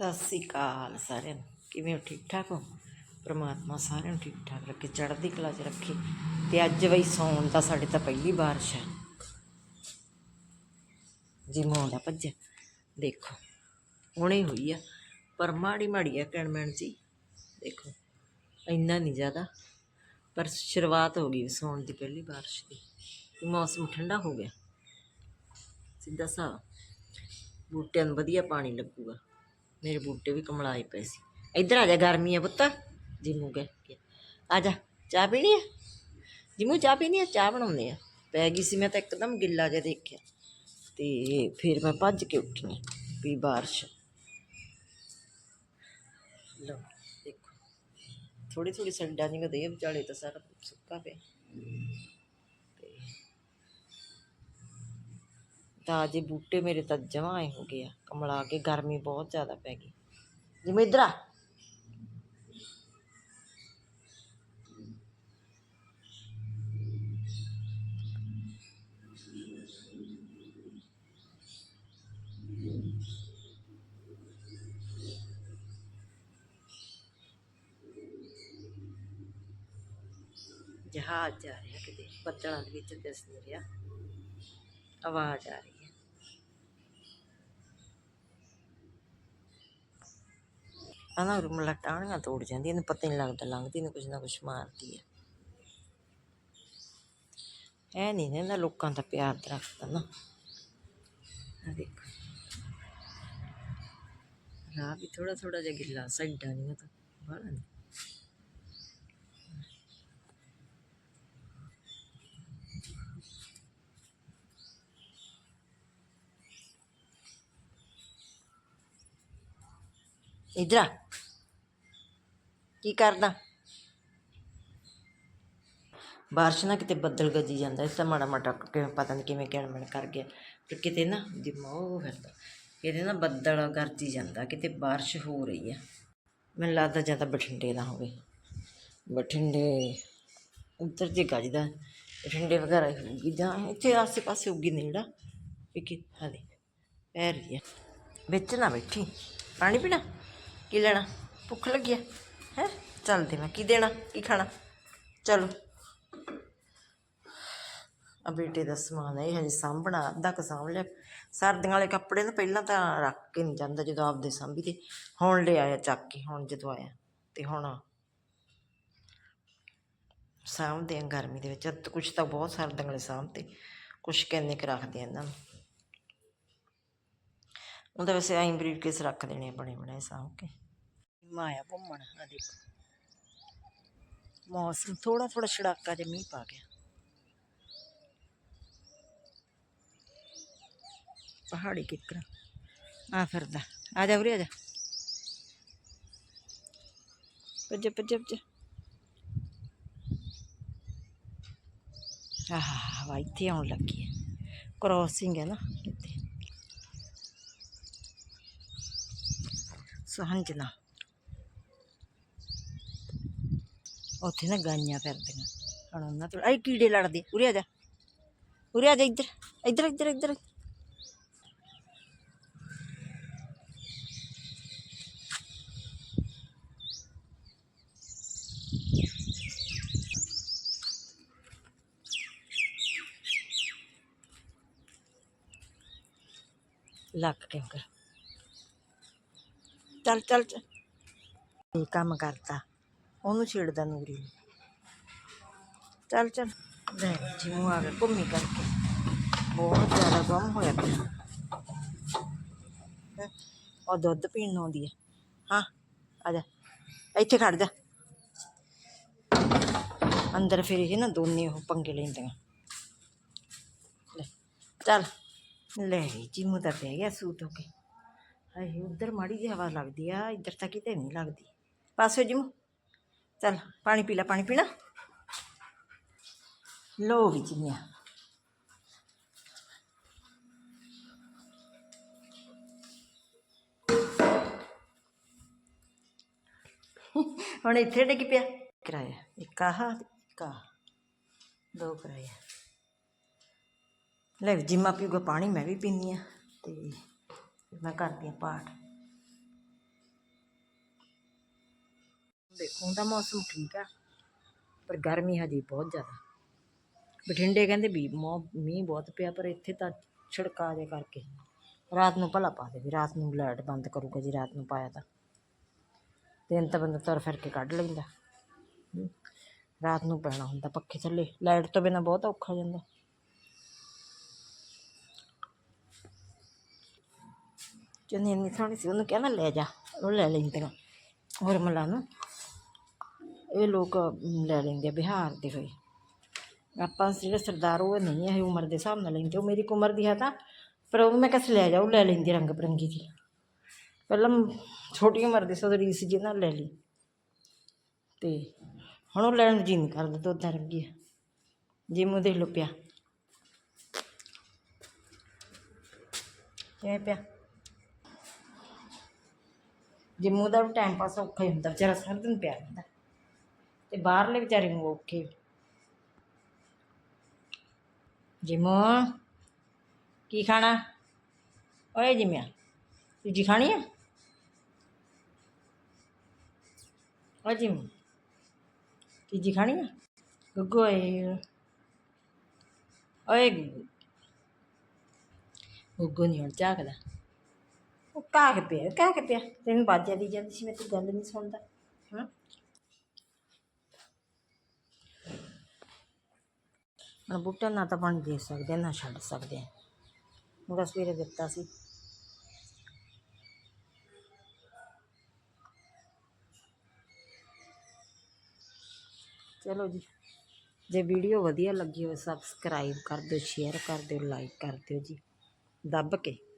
ਸਤਿ ਸ੍ਰੀ ਅਕਾਲ ਸਾਰਿਆਂ ਨੂੰ। ਕਿਵੇਂ ਹੋ? ਠੀਕ ਠਾਕ ਹੋ? ਪ੍ਰਮਾਤਮਾ ਸਾਰਿਆਂ ਨੂੰ ਠੀਕ ਠਾਕ ਰੱਖੇ, ਚੜ੍ਹਦੀ ਕਲਾ 'ਚ ਰੱਖੇ। ਤੇ ਅੱਜ ਬਈ ਸੌਣ ਦਾ ਸਾਡੇ ਤਾਂ ਪਹਿਲੀ ਬਾਰਿਸ਼ ਹੈ। ਜੀ ਮੋਂਡਾ ਭੱਜਿਆ। ਦੇਖੋ, ਹੁਣੇ ਹੋਈ ਆ, ਪਰ ਮਾੜੀ ਮਾੜੀ ਆ ਕਣਮਣ ਜੀ। ਦੇਖੋ, ਇੰਨਾ ਨਹੀਂ ਜ਼ਿਆਦਾ। ਪਰ ਸ਼ੁਰੂਆਤ ਹੋ ਗਈ ਸੌਣ ਦੀ ਪਹਿਲੀ ਬਾਰਿਸ਼ ਦੀ। ਮੌਸਮ ਠੰਡਾ ਹੋ ਗਿਆ। ਸਿੱਧਾ ਸਾ ਬੂਟਿਆਂ ਨੂੰ ਵਧੀਆ ਪਾਣੀ ਲੱਗੂਗਾ। ਮੇਰੇ ਬੂਟੇ ਵੀ ਕਮਲਾਏ ਪਏ ਸੀ ਇੱਧਰ ਆ ਜਾ ਗਰਮੀ ਆ ਪੁੱਤ ਜਿਮੂ ਗਏ ਆ ਜਾ ਚਾਹ ਪੀਣੀ ਆ ਜਿਮੂ ਚਾਹ ਪੀਣੀ ਆ ਚਾਹ ਬਣਾਉਂਦੇ ਆ ਪੈ ਗਈ ਸੀ ਮੈਂ ਤਾਂ ਇੱਕਦਮ ਗਿੱਲਾ ਜਿਹਾ ਦੇਖਿਆ ਤੇ ਫਿਰ ਮੈਂ ਭੱਜ ਕੇ ਉੱਠੀ ਆ ਵੀ ਬਾਰਿਸ਼ ਲਓ ਦੇਖੋ ਥੋੜੀ ਥੋੜੀ ਸੰਡਾ ਨਹੀਂ ਕਦੇ ਵਿਚਾਲੇ ਤਾਂ ਸਾਰਾ ਸੁੱਕਾ ਪਿਆ ਤਾਂ ਜੇ ਬੂਟੇ ਮੇਰੇ ਤਾਂ ਜਮਾਂ ਆਏ ਹੋ ਗਏ ਆ। ਕਮਲਾ ਕੇ ਗਰਮੀ ਬਹੁਤ ਜ਼ਿਆਦਾ ਪੈ ਗਈ। ਜਿਵੇਂ ਇੱਧਰ ਆ। ਜਹਾਜ਼ ਜਾ ਰਿਹਾ ਕਿਤੇ। ਬੱਦਲਾਂ ਦੇ ਵਿੱਚ ਦਿਸ ਨਹੀਂ ਰਿਹਾ। ਆਵਾਜ਼ ਆ ਰਹੀ। ਹੈ ਆਨਾ ਰੁਮਲਾ ਤੋੜ ਜਾਂਦੀ ਇਹਨੂੰ ਪਤਾ ਹੀ ਨਹੀਂ ਲੱਗਦਾ, ਲੰਘਦੀ ਨੂੰ ਕੁਝ ਨਾ ਕੁਝ ਮਾਰਦੀ ਹੈ ਐ ਨਹੀਂ ਨਾ ਲੋਕਾਂ ਦਾ ਪਿਆਰ ਦਰਖਤ ਨਾ। ਆ ਦੇਖੋ। ਰਾਹ ਵੀ ਥੋੜਾ ਥੋੜਾ ਜਿਹਾ ਗਿੱਲਾ ਸੱਡਾ ਨਹੀਂ ਉਹ ਤਾਂ ਬਾਹਲਾ ਨਹੀਂ ਇੱਧਰ ਆ। ਕੀ ਕਰਦਾ? ਬਾਰਿਸ਼ ਨਾ ਕਿਤੇ ਬੱਦਲ ਗੱਜੀ ਜਾਂਦਾ, ਇਸ ਤਾਂ ਮਾੜਾ ਮਾੜਾ ਕਿਵੇਂ ਪਤਾ ਨਹੀਂ ਕਿਵੇਂ ਕਿਣਮਣ ਕਰ ਗਿਆ। ਤੇ ਕਿਤੇ ਨਾ ਦਿਮਾਗ ਫਿਰਦਾ, ਕਿਤੇ ਨਾ ਬੱਦਲ ਗਰਜੀ ਜਾਂਦਾ, ਕਿਤੇ ਬਾਰਿਸ਼ ਹੋ ਰਹੀ ਆ। ਮੈਨੂੰ ਲੱਗਦਾ ਜਾਂ ਤਾਂ ਬਠਿੰਡੇ ਦਾ ਹੋਵੇ। ਬਠਿੰਡੇ ਉੱਧਰ ਜੇ ਗੱਜਦਾ, ਬਠਿੰਡੇ ਵਗੈਰਾ ਹੀ ਹੋਊਗੀ, ਜਾਂ ਇੱਥੇ ਆਸੇ ਪਾਸੇ ਉੱਗੀ ਨੇੜਾ। ਵੀ ਕਿ ਹਾਲੇ ਪੈ ਰਹੀ ਆ। ਵਿੱਚ ਨਾ ਬੈਠੀ, ਪਾਣੀ ਪੀਣਾ? ਕੀ ਲੈਣਾ? ਭੁੱਖ ਲੱਗੀ ਆ? ਹੈ? ਚੱਲ ਦੇ ਮੈਂ ਕੀ ਦੇਣਾ? ਕੀ ਖਾਣਾ? ਚਲੋ। ਆ ਬੇਟੇ ਦਾ ਸਮਾਨ ਹੈ ਇਹ ਹਜੇ ਸਾਂਭਣਾ, ਅੱਧਾ ਕੁ ਸਾਂਭ ਲਿਆ। ਸਰਦੀਆਂ ਵਾਲੇ ਕੱਪੜੇ ਨਾ ਪਹਿਲਾਂ ਤਾਂ ਰੱਖ ਕੇ ਨਹੀਂ ਜਾਂਦਾ ਜਦੋਂ ਆਪਦੇ ਸਾਂਭੀ ਤੇ ਹੁਣ ਲੈ ਆਇਆ ਚੱਕ ਕੇ, ਹੁਣ ਜਦੋਂ ਆਇਆ। ਤੇ ਹੁਣ ਸਾਂਭਦੇ ਆ ਗਰਮੀ ਦੇ ਵਿੱਚ। ਅੱਧ ਕੁਛ ਤਾਂ ਬਹੁਤ ਸਰਦੀਆਂ ਵਾਲੇ ਸਾਂਭਤੇ। ਕੁਛ ਕਹਿੰਦੇ ਕਿ ਰੱਖਦੇ ਆ ਇਹਨਾਂ ਨੂੰ। ਉਹ ਤਾਂ ਵੈਸੇ ਐਂ ਬਰੀਡ ਕੇਸ ਰੱਖ ਦੇਣੇ ਆ, ਬਣੇ ਬਣਾਏ ਸਾਂਭ ਕੇ। ਮਾਇਆ ਘੁੰਮਣ ਆ ਦੇਖੋ। ਮੌਸਮ ਥੋੜਾ ਥੋੜਾ ਛੜਾਕਾ ਜਿਹਾ ਮੀਂਹ ਪਾ ਗਿਆ। ਪਹਾੜੀ ਕਿੱਕਰ। ਆ ਫਿਰਦਾ। ਆ ਜਾ ਉਰੇ, ਆ ਜਾ। ਭੱਜ ਭੱਜ ਭੱਜ। ਆਹ, ਹਵਾ ਇੱਥੇ ਆਉਣ ਲੱਗੀ ਹੈ। ਕ੍ਰੋਸਿੰਗ ਹੈ ਨਾ ਇੱਥੇ। ਸੁਹੰਜਣਾ ਉੱਥੇ ਨਾ ਗਾਈਆਂ ਫਿਰਦੀਆਂ। ਹੁਣ ਉਹਨਾਂ ਤੋਂ ਆਈ ਕੀੜੇ ਲੜਦੇ ਉਰੇ ਆ ਜਾ। ਉਰੇ ਆ ਜਾ ਇੱਧਰ। ਇੱਧਰ ਇੱਧਰ ਇੱਧਰ। ਲੱਕ ਕੇ ਕਰ ਚੱਲ ਚੱਲ ਚੱਲ ਇਹ ਕੰਮ ਕਰਤਾ ਉਹਨੂੰ ਛੇੜਦਾ ਨੂਰੀ ਨੂੰ ਚੱਲ ਚੱਲ ਲੈ ਜਿਉਂ ਆ ਗਿਆ ਘੁੰਮੀ ਕਰਕੇ ਬਹੁਤ ਜ਼ਿਆਦਾ ਗਮ ਹੋਇਆ ਪਿਆ ਹੈਂ, ਉਹ ਦੁੱਧ ਪੀਣ ਨੂੰ ਆਉਂਦੀ ਹੈ ਹਾਂ ਆ ਜਾ ਇੱਥੇ ਖੜ ਜਾ ਅੰਦਰ ਫਿਰ ਇਹ ਨਾ ਦੋਨੇ ਉਹ ਪੰਗੇ ਲੈਂਦੀਆਂ ਲੈ ਚੱਲ ਲੈ ਜਿਮੂ ਤਾਂ ਪੈ ਗਿਆ ਸੂਤ ਹੋ ਕੇ ਹਾਏ ਉਧਰ ਮਾੜੀ ਜਿਹੀ ਹਵਾ ਲੱਗਦੀ ਆ, ਇੱਧਰ ਤਾਂ ਕਿਤੇ ਨਹੀਂ ਲੱਗਦੀ। ਪਾਸੇ ਜਿਮੂ? ਚੱਲ, ਪਾਣੀ ਪੀ ਲੈ, ਪਾਣੀ ਪੀਣਾ ਲੋ। ਵੀ ਜਿਮਿਆ ਹੁਣ ਇੱਥੇ ਡਿੱਗ ਪਿਆ। ਕਿਰਾਇਆ, ਇੱਕ ਆਹ ਤੇ ਇੱਕ ਆਹ। ਦੋ ਕਿਰਾਇਆ। ਲੈ ਵੀ, ਜਿੰਮਾ ਪੀਊਗਾ ਪਾਣੀ, ਮੈਂ ਵੀ ਪੀਨੀ ਆ ਤੇ ਮੈਂ ਕਰਦੀ ਹਾਂ ਪਾਠ। ਦੇਖੋ ਦਾ ਮੌਸਮ ਠੀਕ ਆ, ਪਰ ਗਰਮੀ ਹਜੇ ਬਹੁਤ ਜ਼ਿਆਦਾ। ਬਠਿੰਡੇ ਕਹਿੰਦੇ ਵੀ ਮੀਂਹ ਬਹੁਤ ਪਿਆ, ਪਰ ਇੱਥੇ ਤਾਂ ਛਿੜਕਾ ਦੇ ਕਰਕੇ। ਰਾਤ ਨੂੰ ਭਲਾ ਪਾ ਦੇ ਵੀ, ਰਾਤ ਨੂੰ ਲਾਈਟ ਬੰਦ ਕਰੂਗਾ ਜੀ, ਰਾਤ ਨੂੰ ਪਾਇਆ ਤਾਂ। ਦਿਨ ਤਾਂ ਬੰਦਾ ਤੁਰ ਫਿਰ ਕੇ ਕੱਢ ਲੈਂਦਾ। ਰਾਤ ਨੂੰ ਪੈਣਾ ਹੁੰਦਾ ਪੱਖੇ ਥੱਲੇ। ਲਾਈਟ ਤੋਂ ਬਿਨਾ ਬਹੁਤ ਔਖਾ ਜਾਂਦਾ। ਚੰਨੀ ਇੰਨੀ ਸੋਹਣੀ ਸੀ, ਉਹਨੂੰ ਕਹਿਣਾ ਲੈ ਜਾ, ਉਹ ਲੈ ਲੈਂਦੀਆਂ ਹੋਰਮਲਾ ਨੂੰ, ਇਹ ਲੋਕ ਲੈ ਲੈਂਦੇ ਆ ਬਿਹਾਰ ਦੇ ਹੋਏ। ਆਪਾਂ ਜਿਹੜੇ ਸਰਦਾਰ ਉਹ ਨਹੀਂ ਇਹ ਉਮਰ ਦੇ ਹਿਸਾਬ ਨਾਲ ਲੈਂਦੇ, ਉਹ ਮੇਰੀ ਉਮਰ ਦੀ ਹੈ ਤਾਂ, ਪਰ ਉਹ ਮੈਂ ਕਿਹਾ ਲੈ ਜਾ, ਉਹ ਲੈ ਲੈਂਦੀ ਰੰਗ ਬਰੰਗੀ ਦੀ ਪਹਿਲਾਂ ਛੋਟੀ ਉਮਰ ਦੀ ਸਦ ਰੀਸ ਜੀ ਨਾਲ ਲੈ ਲਈ। ਤੇ ਹੁਣ ਉਹ ਲੈਣ ਜੀ ਨਹੀਂ ਕਰਦਾ, ਦੁੱਧ ਰੰਗੀ ਆ। ਮੂੰਹ ਦੇਖ ਲੋ ਪਿਆ। ਕਿਵੇਂ ਪਿਆ? ਜਿੰਮੂ ਦਾ ਵੀ ਟਾਈਮ ਪਾਸ ਔਖਾ ਹੀ ਹੁੰਦਾ, ਵਿਚਾਰਾ ਸਾਰਾ ਦਿਨ ਪਿਆ ਰਹਿੰਦਾ। ਤੇ ਬਾਹਰਲੇ ਵਿਚਾਰੇ ਨੂੰ ਔਖੇ। ਜਿੰਮੂ, ਕੀ ਖਾਣਾ? ਓਏ ਜਿੰਮਿਆ, ਸੂਜੀ ਖਾਣੀ ਆ? ਓ ਜਿੰਮੂ, ਸੂਜੀ ਖਾਣੀ ਆ? ਗੁੱਗੂ ਓਏ ਓਏ ਗੁੱਗੂ। ਗੁੱਗੂ ਨਹੀਂ ਹੁਣ ਝਾਕਦਾ। ਉਹ ਕਾਹ ਕੇ ਪਿਆ, ਕਾਹ ਕੇ ਪਿਆ? ਤੈਨੂੰ ਬਾਜਾ ਦੀ ਜਾਂਦੀ ਸੀ, ਮੈਂ ਤੂੰ ਗੱਲ ਨਹੀਂ ਸੁਣਦਾ। ਹਾਂ? ਹੁਣ ਬੂਟਾ ਨਾ ਤਾਂ ਪਾਣੀ ਦੇ ਸਕਦੇ, ਨਾ ਛੱਡ ਸਕਦੇ। ਆ ਉਹਦਾ ਸਵੇਰੇ ਦਿੱਤਾ ਸੀ। ਚਲੋ ਜੀ, ਜੇ ਵੀਡੀਓ ਵਧੀਆ ਲੱਗੀ ਹੋਵੇ ਸਬਸਕ੍ਰਾਈਬ ਕਰ ਦਿਓ ਸ਼ੇਅਰ ਕਰ ਦਿਓ ਲਾਈਕ ਕਰ ਦਿਓ ਜੀ। ਦੱਬ ਕੇ।